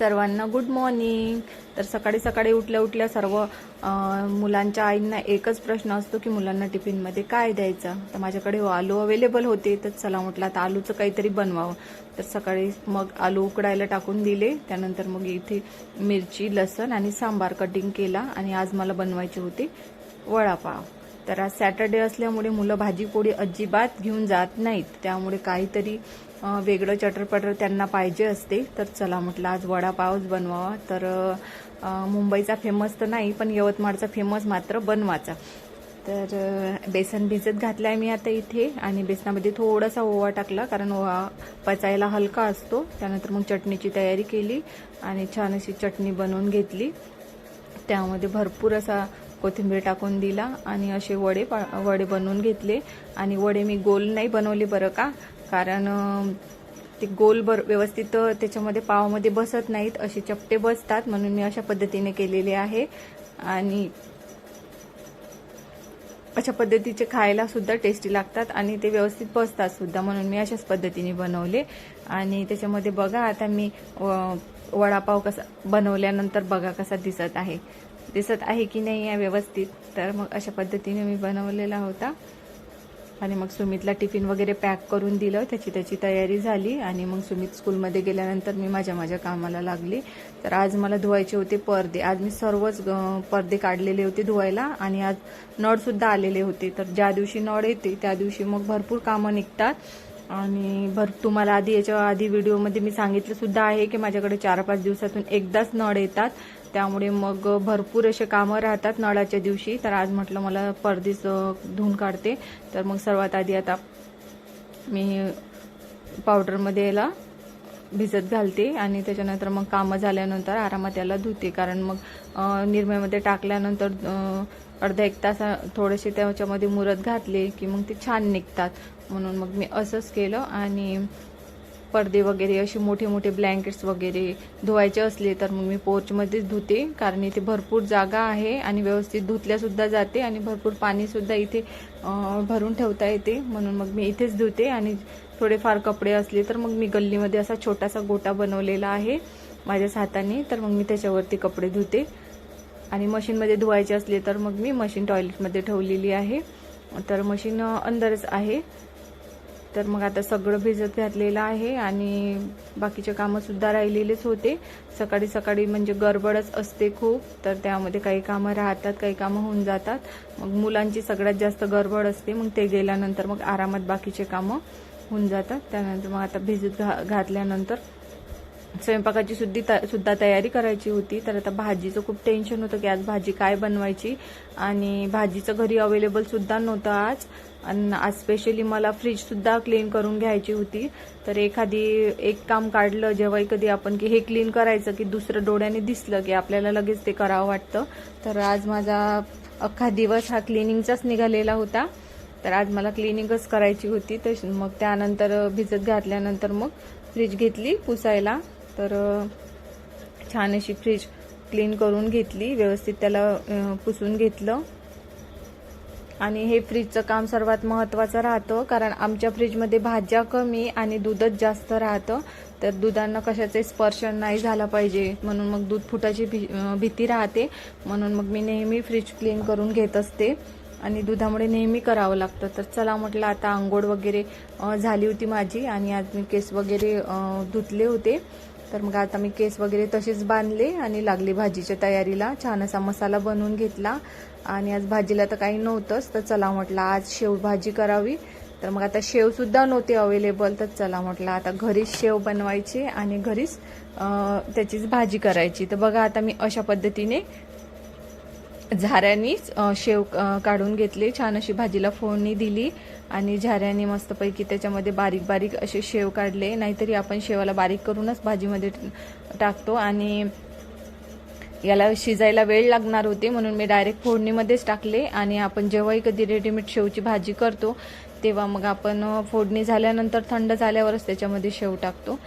सर्वांना good morning तर सकाळी सकाळी उठल्या उठल्या सर्व मुलांच्या आईंना एकच प्रश्न असतो की मुलांना टिफिनमध्ये काय द्यायचं? तर माझ्याकडे आलू अवेलेबल होते तर चला म्हटलं आता आलूचं काहीतरी बनवावं. तर सकाळी मग आलू उकडायला टाकून दिले. त्यानंतर मग इथे मिरची लसण आणि सांबार कटिंग केला आणि आज मला बनवायची होती वडापाव. तर आज सॅटर्डे असल्यामुळे मुलं भाजी पोळी अजिबात घेऊन जात नाहीत. त्यामुळे काहीतरी वेगळं चटरपटर त्यांना पाहिजे असते. तर चला म्हटलं आज वडापावच बनवावा. तर मुंबईचा फेमस तर नाही पण यवतमाळचा फेमस मात्र बनवाचा तर बेसन भिजत घातलाय मी आता इथे आणि बेसनामध्ये थोडासा ओवा टाकला कारण ओवा पचायला हलका असतो. त्यानंतर मग चटणीची तयारी केली आणि छान अशी चटणी बनवून घेतली. त्यामध्ये भरपूर असा कोथिंबीर टाकून दिला आणि असे वडे पा- वडे बनवून घेतले. आणि वडे मी गोल नाही बनवले बरं का कारण ते गोल बर व्यवस्थित त्याच्यामध्ये पावामध्ये बसत नाहीत असे चपटे बसतात म्हणून मी अशा पद्धतीने केलेले आहे. आणि अशा पद्धतीचे खायला सुद्धा टेस्टी लागतात आणि ते व्यवस्थित बसतात सुद्धा म्हणून मी अशाच पद्धतीने बनवले. आणि त्याच्यामध्ये बघा आता मी वडापाव कसा बनवल्यानंतर बघा कसा दिसत आहे. दिसत आहे की नाही आहे व्यवस्थित? तर मग अशा पद्धतीने मी बनवलेला होता. आणि मग सुमितला टिफिन वगैरे पॅक करून दिलं. त्याची त्याची तयारी झाली. आणि मग सुमित स्कूलमध्ये गेल्यानंतर मी माझ्या माझ्या कामाला लागली. तर आज मला धुवायचे होते पडदे. आज मी सर्वच पडदे काढलेले होते धुवायला. आणि आज नळसुद्धा आलेले होते. तर ज्या दिवशी नळ येते त्या दिवशी मग भरपूर कामं निघतात. आणि भर तुम्हाला आधी याच्या आधी व्हिडिओमध्ये मी सांगितलं सुद्धा आहे की माझ्याकडे चार पाच दिवसातून एकदाच नळ येतात. त्यामुळे मग भरपूर असे कामं राहतात नळाच्या दिवशी. तर आज म्हटलं मला परदेस धुवून काढते. तर मग सर्वात आधी आता मी पावडरमध्ये याला भिजत घालते आणि त्याच्यानंतर मग कामं झाल्यानंतर आरामात याला धुते. कारण मग निरम्यामध्ये टाकल्यानंतर अर्धा एक तास थोडेसे त्याच्यामध्ये मुरत घातले की मग ते छान निघतात. म्हणून मग मी असंच केलं आणि पडदे वगैरे असे मोठे मोठे ब्लँकेट्स वगैरे धुवायचे असले तर मग मी पोर्चमध्येच धुते. कारण इथे भरपूर जागा आहे आणि व्यवस्थित धुतल्यासुद्धा जाते आणि भरपूर पाणीसुद्धा इथे भरून ठेवता येते. म्हणून मग मी इथेच धुते आणि थोडेफार कपडे असले तर मग मी गल्लीमध्ये असा छोटासा गोटा बनवलेला आहे माझ्याच हाताने. तर मग मी त्याच्यावरती कपडे धुते. आणि मशीनमध्ये धुवायचे असले तर मग मी मशीन टॉयलेटमध्ये ठेवलेली आहे. तर मशीन अंदरच आहे. तर मग आता सगळं भिजत घातलेलं आहे आणि बाकीचे कामंसुद्धा राहिलेलेच होते. सकाळी सकाळी म्हणजे गडबडच असते खूप तर त्यामध्ये काही कामं राहतात काही कामं होऊन जातात. मग मुलांची सगळ्यात जास्त गडबड असते मग ते गेल्यानंतर मग आरामात बाकीचे कामं होऊन जातात. त्यानंतर मग आता भिजत घा घातल्यानंतर स्वयंपाकाची सुद्धा सुद्धा तयारी करायची होती. तर आता भाजीचं खूप टेन्शन होतं की आज भाजी काय बनवायची? आणि भाजीचं घरी अवेलेबलसुद्धा नव्हतं आज. आणि आज स्पेशली मला फ्रीजसुद्धा क्लीन करून घ्यायची होती. तर एखादी एक काम काढलं जेव्हाही कधी आपण की हे क्लीन करायचं की दुसरं डोळ्याने दिसलं की आपल्याला लगेच ते करावं वाटतं. तर आज माझा अख्खा दिवस हा क्लिनिंगचाच निघालेला होता. तर आज मला क्लिनिंगच करायची होती. तर मग त्यानंतर भिजत घातल्यानंतर मग फ्रीज घेतली पुसायला. तर छान अशी फ्रीज क्लीन करून घेतली. व्यवस्थित त्याला पुसून घेतलं. आणि हे फ्रीजचं काम सर्वात महत्त्वाचं राहतं कारण आमच्या फ्रीजमध्ये भाज्या कमी आणि दूधच जास्त राहतं. तर दुधांना कशाचे स्पर्श नाही झाला पाहिजे म्हणून मग दूध फुटाची भी भीती राहते. म्हणून मग मी नेहमी फ्रीज क्लीन करून घेत असते. आणि दुधामुळे नेहमी करावं लागतं. तर चला म्हटलं आता आंघोळ वगैरे झाली होती माझी आणि आज मी केस वगैरे धुतले होते. तर मग आता मी केस वगैरे तशीच बांधले आणि लागली भाजीच्या तयारीला. छान असा मसाला बनवून घेतला. आणि आज भाजीला तर काही नव्हतंच तर चला म्हटलं आज शेव भाजी करावी. तर मग आता शेवसुद्धा नव्हते अवेलेबल तर चला म्हटलं आता घरीच शेव बनवायचे आणि घरीच त्याचीच भाजी करायची. तर बघा आता मी अशा पद्धतीने झाऱ्यानीच शेव काढून घेतले. छान अशी भाजीला फोडणी दिली आणि झाऱ्याने मस्तपैकी त्याच्यामध्ये बारीक बारीक असे शेव काढले. नाहीतरी आपण शेवाला बारीक करूनच भाजीमध्ये टाकतो आणि याला शिजायला वेळ लागणार होते म्हणून मी डायरेक्ट फोडणीमध्येच टाकले आणि आपण जेव्हाही कधी रेडीमेड शेवची भाजी करतो तेव्हा मग आपण फोडणी झाल्यानंतर थंड झाल्यावरच त्याच्यामध्ये शेव टाकतो.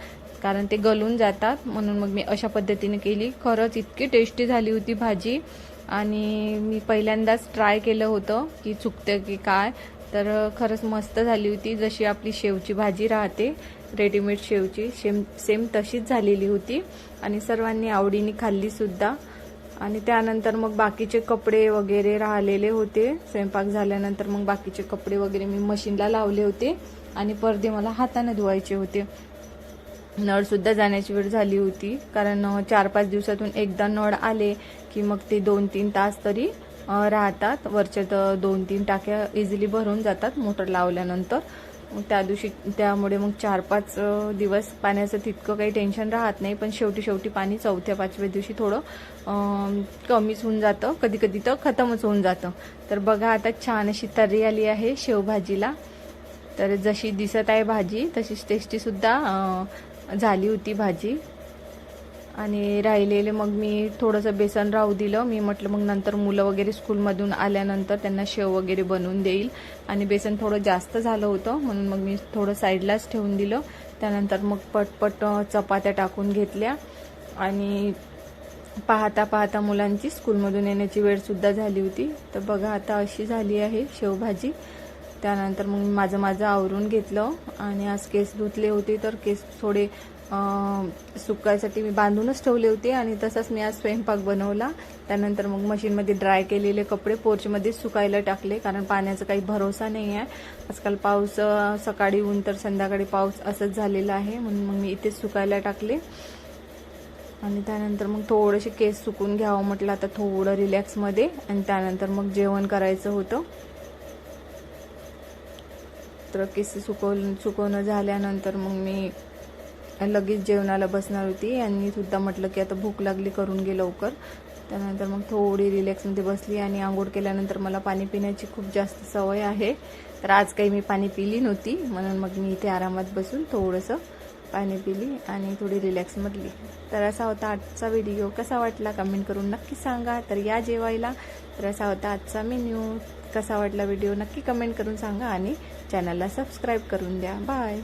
कारण ते गलून जातात म्हणून मग मी अशा पद्धतीने केली. खरंच इतकी टेस्टी झाली होती भाजी. आणि मी पहिल्यांदाच ट्राय केलं होतं की चुकतं की काय. तर खरंच मस्त झाली होती. जशी आपली शेवची भाजी राहते रेडीमेड शेवची सेम सेम तशीच झालेली होती. आणि सर्वांनी आवडीने खाल्लीसुद्धा आणि त्यानंतर मग बाकीचे कपडे वगैरे राहिलेले होते. स्वयंपाक झाल्यानंतर मग बाकीचे कपडे वगैरे मी मशीनला लावले होते. आणि पडदे मला हाताने धुवायचे होते. नळसुद्धा जाण्याची वेळ झाली होती. कारण चार पाच दिवसातून एकदा नळ आले की मग ते दोन तीन तास तरी राहतात. वरच्या तर दोन तीन टाक्या इझिली भरून जातात मोटर लावल्यानंतर. त्या दिवशी त्यामुळे मग चार पाच दिवस पाण्याचं तितकं काही टेन्शन राहत नाही. पण शेवटी शेवटी पाणी चौथ्या पाचव्या दिवशी थोडं कमीच होऊन जातं. कधी कधी तर खतमच होऊन जातं. तर बघा आता छान अशी तर्री आली आहे शेवभाजीला. तर जशी दिसत आहे भाजी तशीच टेस्टीसुद्धा झाली होती भाजी. आणि राहिलेले मग मी थोडंसं बेसन राहू दिलं. मी म्हटलं मग नंतर मुलं वगैरे स्कूलमधून आल्यानंतर त्यांना शेव वगैरे बनवून देईल. आणि बेसन थोडं जास्त झालं होतं म्हणून मग मी थोडं साईडलाच ठेवून दिलं. त्यानंतर मग पटपट चपात्या टाकून घेतल्या. आणि पाहता पाहता मुलांची स्कूलमधून येण्याची वेळसुद्धा झाली होती. तर बघा आता अशी झाली आहे शेवभाजी. त्यानंतर मग मी माझं माझं आवरून घेतलं. आणि आज केस धुतले होते तर केस थोडे सुकायसाठी मी बांधूनच ठेवले होते आणि तसाच मी आज स्वयंपाक बनवला. त्यानंतर मग मशीनमध्ये ड्राय केलेले कपडे पोर्चमध्ये सुकायला टाकले कारण पाण्याचा काही भरोसा नाही आहे आजकाल पाऊस सकाळी ऊन तर संध्याकाळी पाऊस असंच झालेला आहे म्हणून मग मी इथेच सुकायला टाकले. आणि त्यानंतर मग थोडेसे केस सुकून घ्यावं म्हटलं आता थोडं रिलॅक्समध्ये आणि त्यानंतर मग जेवण करायचं होतं. तर केस सुकवून सुकवणं झाल्यानंतर मग मी लगेच जेवणाला बसणार होती. आणि सुद्धा म्हटलं की आता भूक लागली करून घे लवकर. त्यानंतर मग थोडी रिलॅक्समध्ये बसली आणि आंघोळ केल्यानंतर मला पाणी पिण्याची खूप जास्त सवय आहे. तर आज काही मी पाणी पिली नव्हती. म्हणून मग मी इथे आरामात बसून थोडंसं पाणी पिली आणि थोडी रिलॅक्स म्हटली. तर असा होता आजचा व्हिडिओ कसा वाटला कमेंट करून नक्की सांगा. तर या जेवायला. तर असा होता आजचा मेन्यू कसा वाटला व्हिडिओ नक्की कमेंट करून सांगा आणि चॅनलला सबस्क्राईब करून द्या. बाय